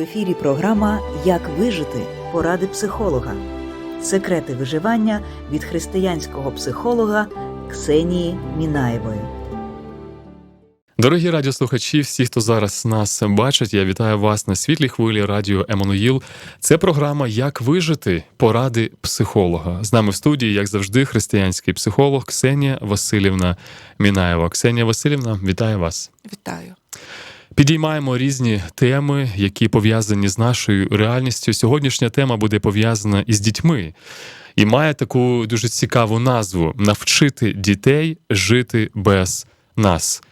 В ефірі програма Як вижити поради психолога. Секрети виживання від християнського психолога Ксенії Мінаєвої. Дорогі радіослухачі, всі, хто зараз нас бачить, я вітаю вас на світлій хвилі Радіо Еммануїл. Це програма Як вижити поради психолога. З нами в студії, як завжди, християнський психолог Ксенія Васильівна Мінаєва. Ксенія Васильівна, вітаю вас. Вітаю. Підіймаємо різні теми, які пов'язані з нашою реальністю. Сьогоднішня тема буде пов'язана із дітьми і має таку дуже цікаву назву навчити дітей жити без нас.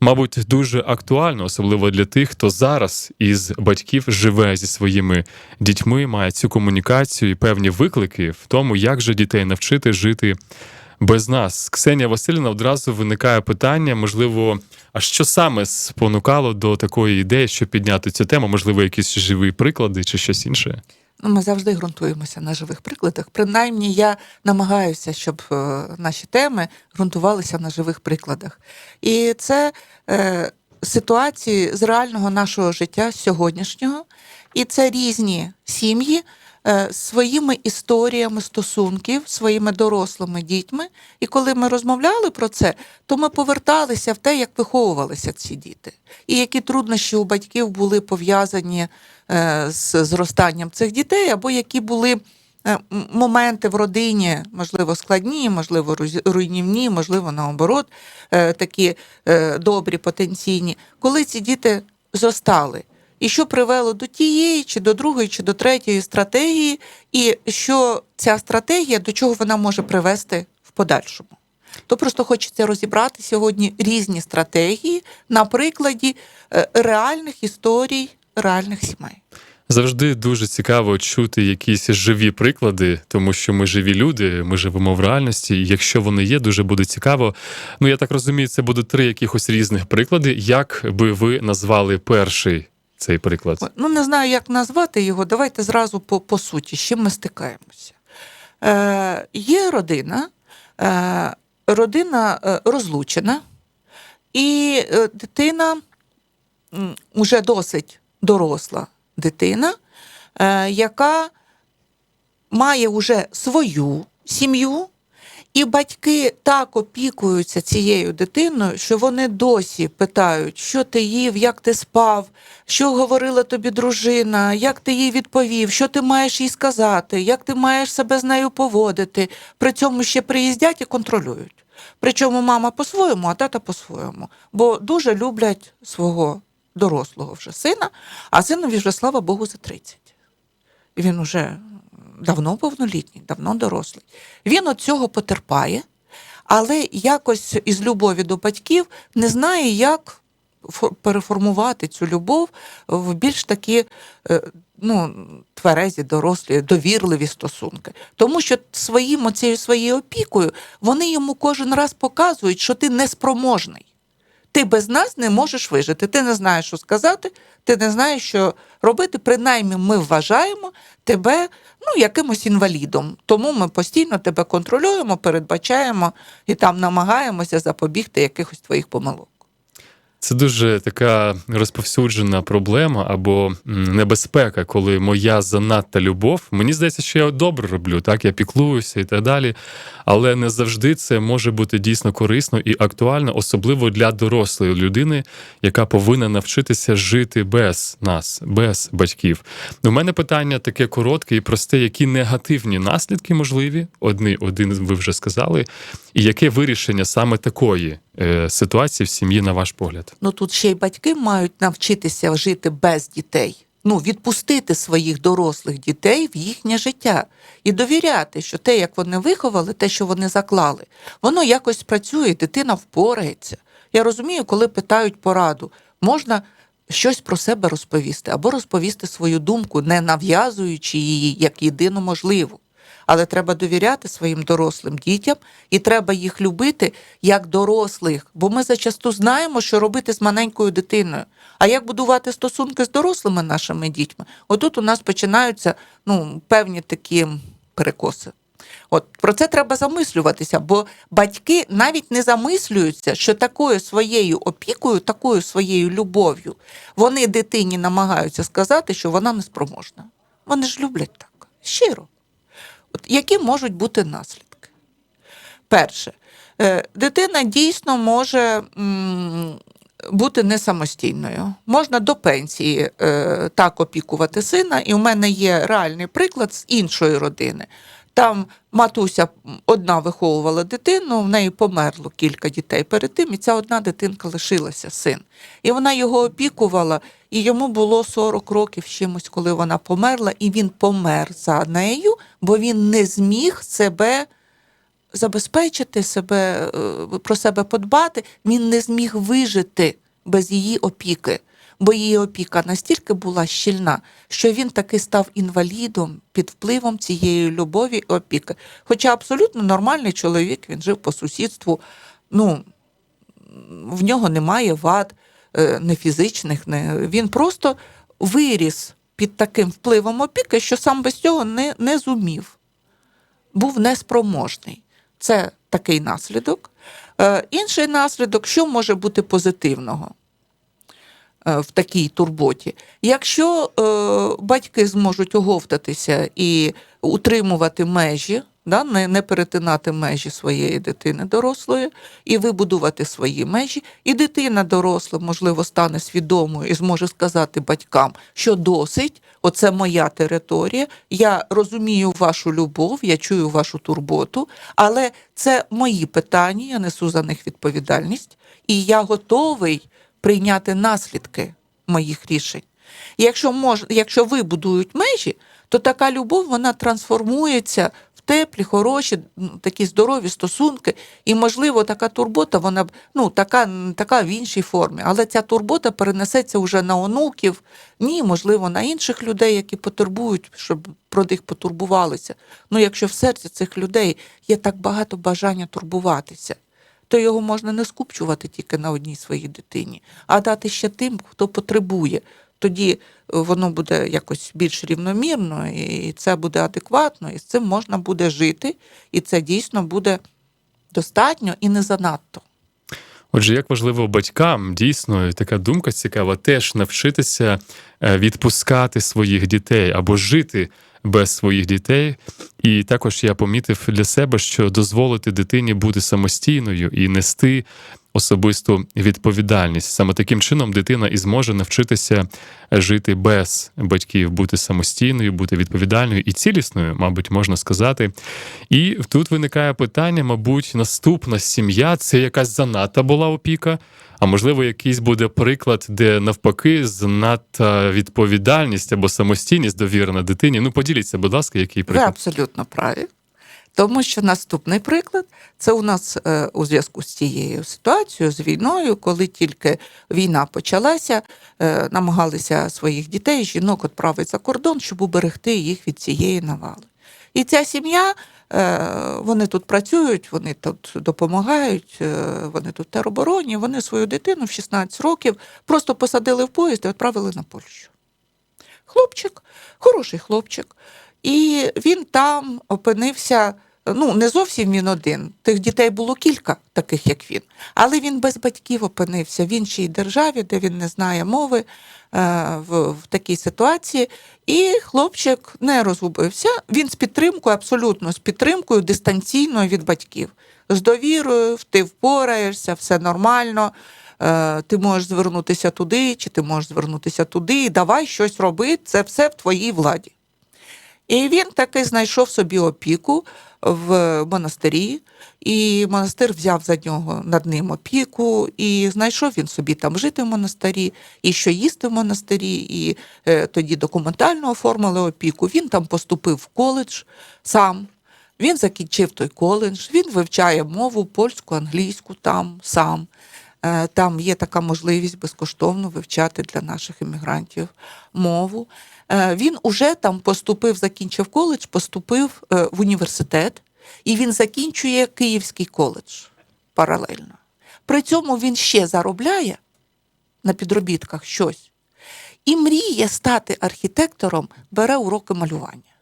Мабуть, дуже актуально, особливо для тих, хто зараз із батьків живе зі своїми дітьми, має цю комунікацію і певні виклики в тому, як же дітей навчити жити без нас. Ксенія Васильівна одразу виникає питання, можливо, а що саме спонукало до такої ідеї, щоб підняти цю тему? Можливо, якісь живі приклади чи щось інше? Ну, ми завжди ґрунтуємося на живих прикладах. Принаймні, я намагаюся, щоб е, наші теми ґрунтувалися на живих прикладах. І це е, ситуації з реального нашого життя сьогоднішнього, і це різні сім'ї е, своїми історіями стосунків, своїми дорослими дітьми. І коли ми розмовляли про це, то ми поверталися в те, як виховувалися ці діти, і які труднощі у батьків були пов'язані е, з зростанням цих дітей, або які були. е, Моменти в родині, можливо, складні, можливо, руйнівні, можливо, наоборот, такі добрі, потенційні, коли ці діти зростали. І що привело до тієї, чи до другої, чи до третьої стратегії, і що ця стратегія до чого вона може привести в подальшому. То просто хочеться розібрати сьогодні різні стратегії на прикладі е, реальних історій реальних сімей. Завжди дуже цікаво чути якісь живі приклади, тому що ми живі люди, ми живемо в реальності. І якщо вони є, дуже буде цікаво. Ну я так розумію, це будуть три якихось різних приклади. Як би ви назвали перший цей приклад? Ну, не знаю, як назвати його. Давайте зразу по, по суті, з чим ми стикаємося. Е, є родина, е, родина е, розлучена, і е, дитина м, уже досить доросла дитина, е, яка має уже свою сім'ю, і батьки так опікуються цією дитиною, що вони досі питають, що ти їв, як ти спав, що говорила тобі дружина, як ти їй відповів, що ти маєш їй сказати, як ти маєш себе з нею поводити. При цьому ще приїздять і контролюють. Причому мама по-своєму, а тата по-своєму. Бо дуже люблять свого дорослого вже сина, а синові вже, слава Богу, за 30. І Він уже давно повнолітній, давно дорослий. Він від цього потерпає, але якось із любові до батьків не знає, як переформувати цю любов в більш такі е, ну, тверезі, дорослі, довірливі стосунки. Тому що своїм оцією своєю опікою вони йому кожен раз показують, що ти неспроможний. Ти без нас не можеш вижити. Ти не знаєш, що сказати, ти не знаєш, що робити. Принаймні, ми вважаємо тебе ну, якимось інвалідом. Тому ми постійно тебе контролюємо, передбачаємо і там намагаємося запобігти якихось твоїх помилок. Це дуже така розповсюджена проблема або небезпека, коли моя занадта любов. Мені здається, що я добре роблю, так я піклуюся і так далі. Але не завжди це може бути дійсно корисно і актуально, особливо для дорослої людини, яка повинна навчитися жити без нас, без батьків. У мене питання таке коротке і просте: які негативні наслідки можливі? Одні, один ви вже сказали, і яке вирішення саме такої ситуації в сім'ї, на ваш погляд? Ну тут ще й батьки мають навчитися жити без дітей. Ну, відпустити своїх дорослих дітей в їхнє життя і довіряти, що те, як вони виховали, те, що вони заклали, воно якось працює, дитина впорається. Я розумію, коли питають пораду, можна щось про себе розповісти або розповісти свою думку, не нав'язуючи її як єдину можливу. Але треба довіряти своїм дорослим дітям і треба їх любити як дорослих, бо ми зачасту знаємо, що робити з маленькою дитиною. А як будувати стосунки з дорослими нашими дітьми? Отут у нас починаються ну, певні такі перекоси. От про це треба замислюватися, бо батьки навіть не замислюються, що такою своєю опікою, такою своєю любов'ю вони дитині намагаються сказати, що вона неспроможна. Вони ж люблять так, щиро. Які можуть бути наслідки? Перше, е, дитина дійсно може бути не самостійною. Можна до пенсії е, так опікувати сина, і у мене є реальний приклад з іншої родини. Там матуся одна виховувала дитину, в неї померло кілька дітей перед тим, і ця одна дитинка лишилася син. І вона його опікувала, і йому було 40 років чимось, коли вона померла, і він помер за нею, бо він не зміг себе забезпечити себе, е, про себе подбати, він не зміг вижити без її опіки. Бо її опіка настільки була щільна, що він таки став інвалідом під впливом цієї любові і опіки. Хоча абсолютно нормальний чоловік, він жив по сусідству, ну, в нього немає вад е, не фізичних, не, він просто виріс під таким впливом опіки, що сам без цього не, не зумів, був неспроможний. Це такий наслідок. Е, інший наслідок, що може бути позитивного в такій турботі? Якщо е, батьки зможуть оговтатися і утримувати межі, да, не, не перетинати межі своєї дитини дорослої, і вибудувати свої межі, і дитина доросла, можливо, стане свідомою і зможе сказати батькам, що досить, оце моя територія, я розумію вашу любов, я чую вашу турботу, але це мої питання, я несу за них відповідальність, і я готовий прийняти наслідки моїх рішень. Якщо мож, якщо вибудують межі, то така любов вона трансформується в теплі, хороші, такі здорові стосунки. І, можливо, така турбота, вона ну, така, така в іншій формі. Але ця турбота перенесеться вже на онуків, ні, можливо, на інших людей, які потребують, щоб про них потурбувалися. Ну, якщо в серці цих людей є так багато бажання турбуватися то його можна не скупчувати тільки на одній своїй дитині, а дати ще тим, хто потребує. Тоді е, воно буде якось більш рівномірно, і це буде адекватно, і з цим можна буде жити, і це дійсно буде достатньо і не занадто. Отже, як важливо батькам дійсно така думка цікава, теж навчитися е, відпускати своїх дітей або жити без своїх дітей. І також я помітив для себе, що дозволити дитині бути самостійною і нести особисту відповідальність. Саме таким чином дитина і зможе навчитися жити без батьків, бути самостійною, бути відповідальною і цілісною, мабуть, можна сказати. І тут виникає питання, мабуть, наступна сім'я це якась занадта була опіка. А можливо, якийсь буде приклад, де навпаки занадта відповідальність або самостійність довірена дитині. Ну, поділіться, будь ласка, який Ви абсолютно праві. Тому що наступний приклад це у нас е, у зв'язку з цією ситуацією, з війною, коли тільки війна почалася, е, намагалися своїх дітей, жінок відправити за кордон, щоб уберегти їх від цієї навали. І ця сім'я, е, вони тут працюють, вони тут допомагають, вони тут теробороні, вони свою дитину в 16 років просто посадили в поїзд і відправили на Польщу. Хлопчик, хороший хлопчик. І він там опинився. Ну, не зовсім він один. Тих дітей було кілька, таких як він. Але він без батьків опинився в іншій державі, де він не знає мови е, в, в такій ситуації. І хлопчик не розгубився. Він з підтримкою, абсолютно з підтримкою дистанційною від батьків. З довірою, ти впораєшся, все нормально. Е, Ти можеш звернутися туди, чи ти можеш звернутися туди, давай щось робити, це все в твоїй владі. І він таки знайшов собі опіку в монастирі, і монастир взяв за нього над ним опіку, і знайшов він собі там жити в монастирі, і що їсти в монастирі, і е, тоді документально оформили опіку. Він там поступив в коледж сам. Він закінчив той коледж, він вивчає мову польську, англійську там сам. Е, Там є така можливість безкоштовно вивчати для наших іммігрантів мову. Е, Він уже там поступив, закінчив коледж, поступив е, в університет, і він закінчує Київський коледж паралельно. При цьому він ще заробляє на підробітках щось і мріє стати архітектором, бере уроки малювання.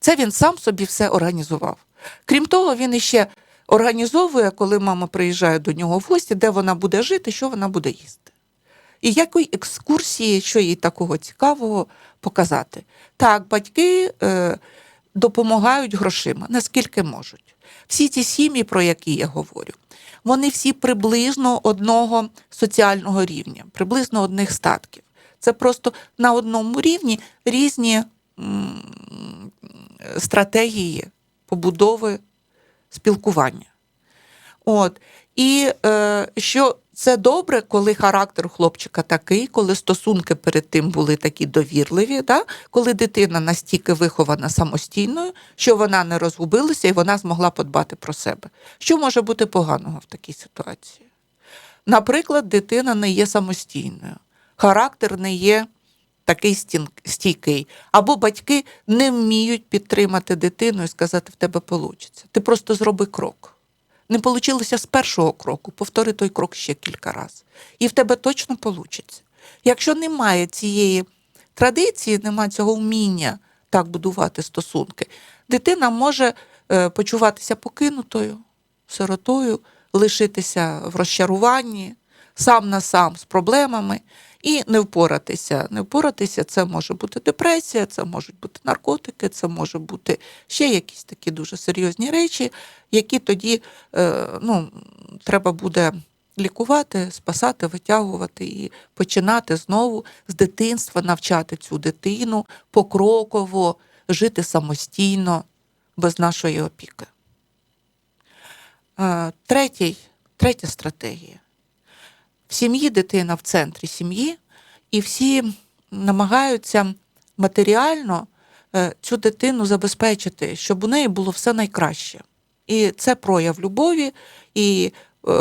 Це він сам собі все організував. Крім того, він іще організовує, коли мама приїжджає до нього в гості, де вона буде жити, що вона буде їсти. І якої екскурсії, що їй такого цікавого показати. Так, батьки е, допомагають грошима, наскільки можуть. Всі ці сім'ї, про які я говорю, вони всі приблизно одного соціального рівня, приблизно одних статків. Це просто на одному рівні різні м, стратегії побудови спілкування. От. І е, що це добре, коли характер хлопчика такий, коли стосунки перед тим були такі довірливі, да? коли дитина настільки вихована самостійною, що вона не розгубилася і вона змогла подбати про себе. Що може бути поганого в такій ситуації? Наприклад, дитина не є самостійною, характер не є такий стійкий, або батьки не вміють підтримати дитину і сказати, в тебе вийде. Ти просто зроби крок. Не вийшло з першого кроку, повтори той крок ще кілька разів. І в тебе точно вийде. Якщо немає цієї традиції, немає цього вміння так будувати стосунки, дитина може е, почуватися покинутою, сиротою, лишитися в розчаруванні, сам на сам з проблемами і не впоратися. Не впоратися це може бути депресія, це можуть бути наркотики, це може бути ще якісь такі дуже серйозні речі, які тоді е, ну, треба буде лікувати, спасати, витягувати і починати знову з дитинства навчати цю дитину покроково жити самостійно, без нашої опіки. Е, Третій, третя стратегія. В сім'ї дитина в центрі сім'ї, і всі намагаються матеріально е, цю дитину забезпечити, щоб у неї було все найкраще. І це прояв любові, і е,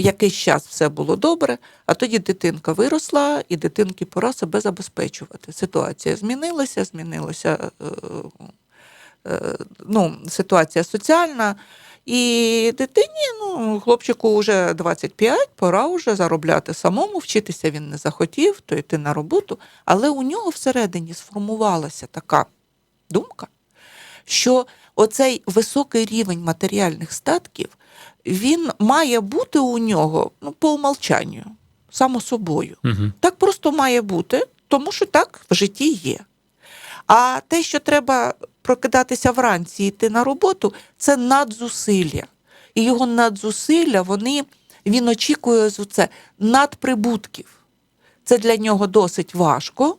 якийсь час все було добре, а тоді дитинка виросла, і дитинки пора себе забезпечувати. Ситуація змінилася, змінилася е, е, ну, ситуація соціальна. І дитині, ну, хлопчику вже 25, пора вже заробляти самому, вчитися він не захотів, то йти на роботу. Але у нього всередині сформувалася така думка, що оцей високий рівень матеріальних статків він має бути у нього ну, по умолчанню, само собою. Угу. Так просто має бути, тому що так в житті є. А те, що треба прокидатися вранці і йти на роботу, це надзусилля. І його надзусилля, вони, він очікує це надприбутків. Це для нього досить важко,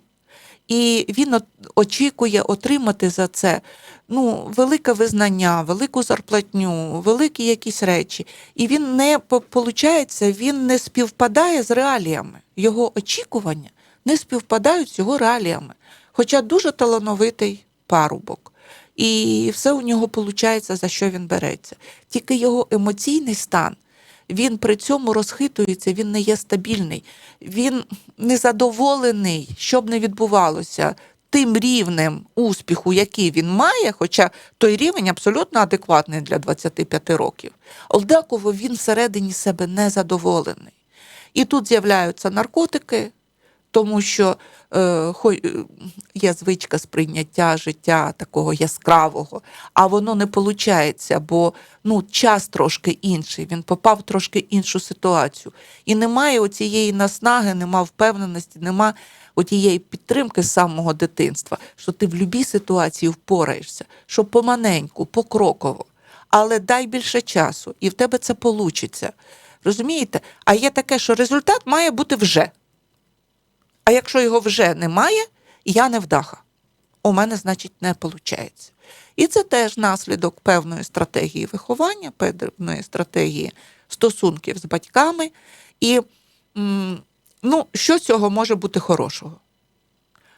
і він очікує отримати за це ну, велике визнання, велику зарплатню, великі якісь речі. І він не виходить, він не співпадає з реаліями. Його очікування не співпадають з його реаліями. Хоча дуже талановитий парубок. І все у нього виходить, за що він береться. Тільки його емоційний стан, він при цьому розхитується, він не є стабільний, він незадоволений, що б не відбувалося тим рівнем успіху, який він має, хоча той рівень абсолютно адекватний для 25 років. Однаково він всередині себе незадоволений. І тут з'являються наркотики, тому що е, е, є звичка сприйняття життя такого яскравого, а воно не виходить, бо ну, час трошки інший, він попав в трошки іншу ситуацію. І немає оцієї наснаги, нема впевненості, нема отієї підтримки з самого дитинства, що ти в будь-якій ситуації впораєшся, що поманеньку, покроково. Але дай більше часу, і в тебе це вийде. Розумієте? А є таке, що результат має бути вже. А якщо його вже немає, я не вдаха. У мене, значить, не виходить. І це теж наслідок певної стратегії виховання, певної стратегії стосунків з батьками. І ну, що з цього може бути хорошого?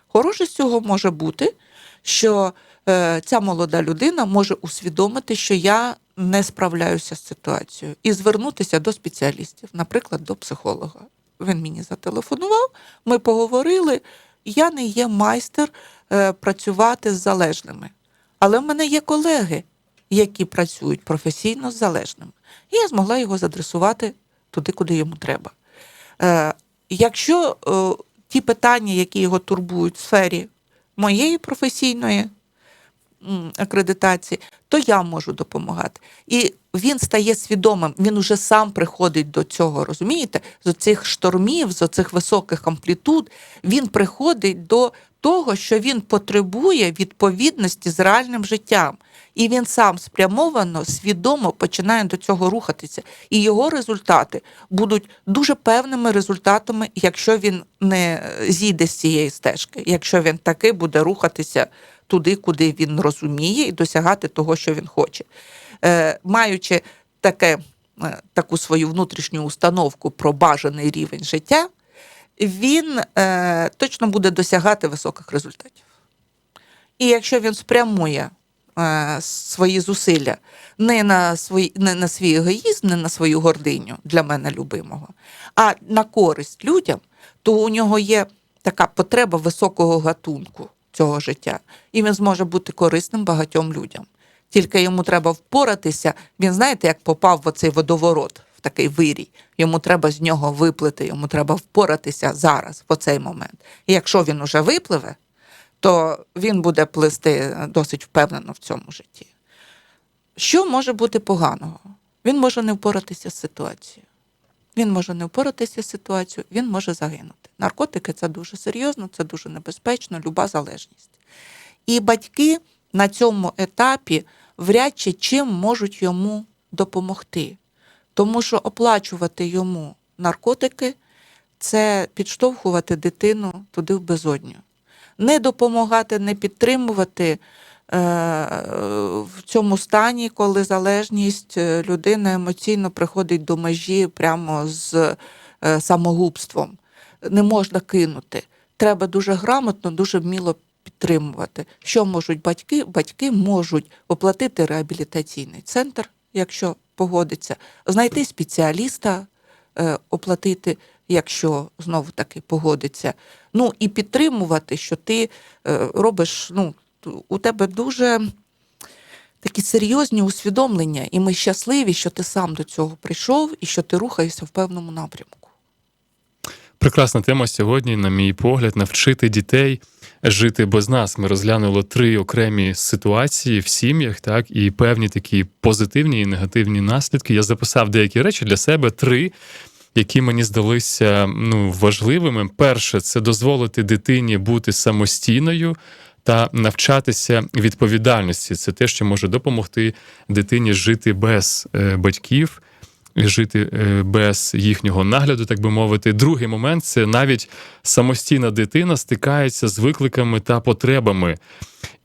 Хороше з цього може бути, що е, ця молода людина може усвідомити, що я не справляюся з ситуацією, і звернутися до спеціалістів, наприклад, до психолога. Він мені зателефонував, ми поговорили. Я не є майстер е, працювати з залежними. Але в мене є колеги, які працюють професійно з залежними. І я змогла його задресувати туди, куди йому треба. Е, якщо е, ті питання, які його турбують в сфері моєї професійної акредитації, то я можу допомагати. І він стає свідомим, він уже сам приходить до цього, розумієте? З оцих штормів, з оцих високих амплітуд, він приходить до того, що він потребує відповідності з реальним життям. І він сам спрямовано, свідомо починає до цього рухатися. І його результати будуть дуже певними результатами, якщо він не е, зійде з цієї стежки, якщо він таки буде рухатися туди, куди він розуміє, і досягати того, що він хоче. Е, маючи таке, е, таку свою внутрішню установку про бажаний рівень життя, він е, точно буде досягати високих результатів. І якщо він спрямує свої зусилля не на, свій, не на свій егоїзм, не на свою гординю для мене любимого, а на користь людям, то у нього є така потреба високого гатунку цього життя, і він зможе бути корисним багатьом людям. Тільки йому треба впоратися. Він знаєте, як попав в оцей водоворот, в такий вирій. Йому треба з нього виплити, йому треба впоратися зараз, в оцей момент. І якщо він уже випливе, то він буде плисти досить впевнено в цьому житті. Що може бути поганого? Він може не впоратися з ситуацією. Він може не впоратися з ситуацією, він може загинути. Наркотики це дуже серйозно, це дуже небезпечно, люба залежність. І батьки на цьому етапі вряд чи чим можуть йому допомогти. Тому що оплачувати йому наркотики це підштовхувати дитину туди в безодню. Не допомагати, не підтримувати е, в цьому стані, коли залежність е, людина емоційно приходить до межі прямо з е, самогубством. Не можна кинути. Треба дуже грамотно, дуже вміло підтримувати. Що можуть батьки? Батьки можуть оплатити реабілітаційний центр, якщо погодиться, знайти спеціаліста, оплатити, якщо знову таки погодиться. Ну і підтримувати, що ти е, робиш. Ну, у тебе дуже такі серйозні усвідомлення, і ми щасливі, що ти сам до цього прийшов і що ти рухаєшся в певному напрямку. Прекрасна тема сьогодні, на мій погляд, навчити дітей жити без нас. Ми розглянули три окремі ситуації в сім'ях, так і певні такі позитивні і негативні наслідки. Я записав деякі речі для себе три. Які мені здалися ну, важливими. Перше, це дозволити дитині бути самостійною та навчатися відповідальності. Це те, що може допомогти дитині жити без е, батьків, жити е, без їхнього нагляду, так би мовити. Другий момент це навіть самостійна дитина стикається з викликами та потребами.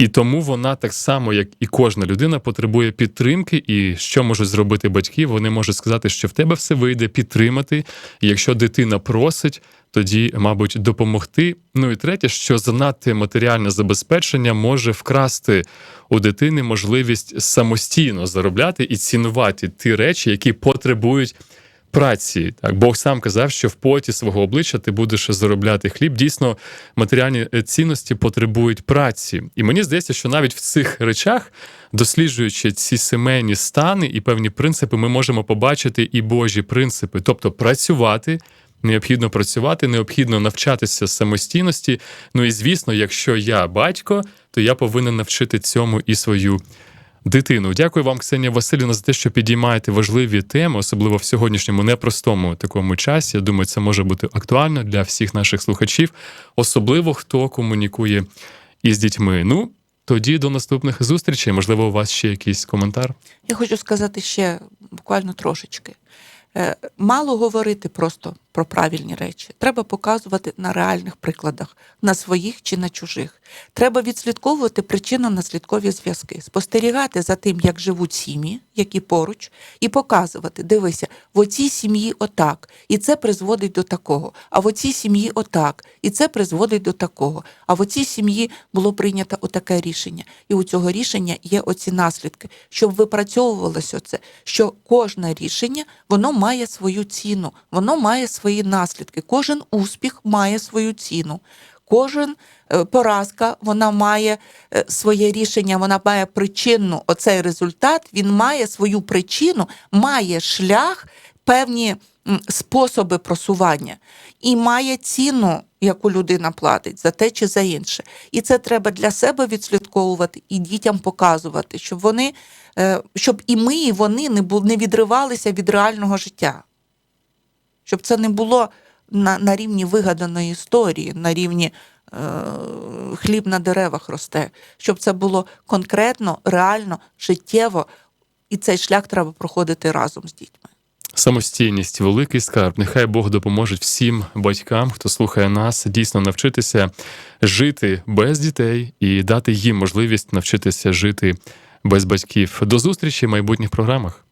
І тому вона так само, як і кожна людина, потребує підтримки. І що можуть зробити батьки? Вони можуть сказати, що в тебе все вийде підтримати. І якщо дитина просить, тоді, мабуть, допомогти. Ну і третє, що занадте матеріальне забезпечення може вкрасти у дитини можливість самостійно заробляти і цінувати ті речі, які потребують. Праці так Бог сам казав, що в поті свого обличчя ти будеш заробляти хліб. Дійсно, матеріальні е, цінності потребують праці, і мені здається, що навіть в цих речах, досліджуючи ці сімейні стани і певні принципи, ми можемо побачити і Божі принципи, тобто працювати. Необхідно працювати, необхідно навчатися самостійності. Ну і звісно, якщо я батько, то я повинен навчити цьому і свою дитину. Дякую вам, Ксенія Васильівна, за те, що підіймаєте важливі теми, особливо в сьогоднішньому непростому такому часі. Я думаю, це може бути актуально для всіх наших слухачів, особливо хто комунікує із дітьми. Ну тоді до наступних зустрічей. Можливо, у вас ще якийсь коментар. Я хочу сказати ще буквально трошечки. Е, Мало говорити просто про правильні речі. Треба показувати на реальних прикладах, на своїх чи на чужих. Треба відслідковувати причинно-наслідкові зв'язки, спостерігати за тим, як живуть сім'ї, які поруч, і показувати, дивися, в оцій сім'ї отак, і це призводить до такого, а в оцій сім'ї отак, і це призводить до такого. А в оцій сім'ї було прийнято отаке рішення, і у цього рішення є оці наслідки, щоб випрацьовувалося це, що кожне рішення воно має свою ціну, воно має свої наслідки. Кожен успіх має свою ціну. Кожен е, поразка вона має е, своє рішення, вона має причинну. Оцей результат він має свою причину, має шлях певні способи просування і має ціну, яку людина платить за те чи за інше. І це треба для себе відслідковувати і дітям показувати, щоб вони, е, щоб і ми, і вони не відривалися від реального життя. Щоб це не було на, на рівні вигаданої історії, на рівні е, хліб на деревах росте, щоб це було конкретно, реально, життєво, і цей шлях треба проходити разом з дітьми. Самостійність, великий скарб. Нехай Бог допоможе всім батькам, хто слухає нас, дійсно навчитися жити без дітей і дати їм можливість навчитися жити без батьків. До зустрічі в майбутніх програмах.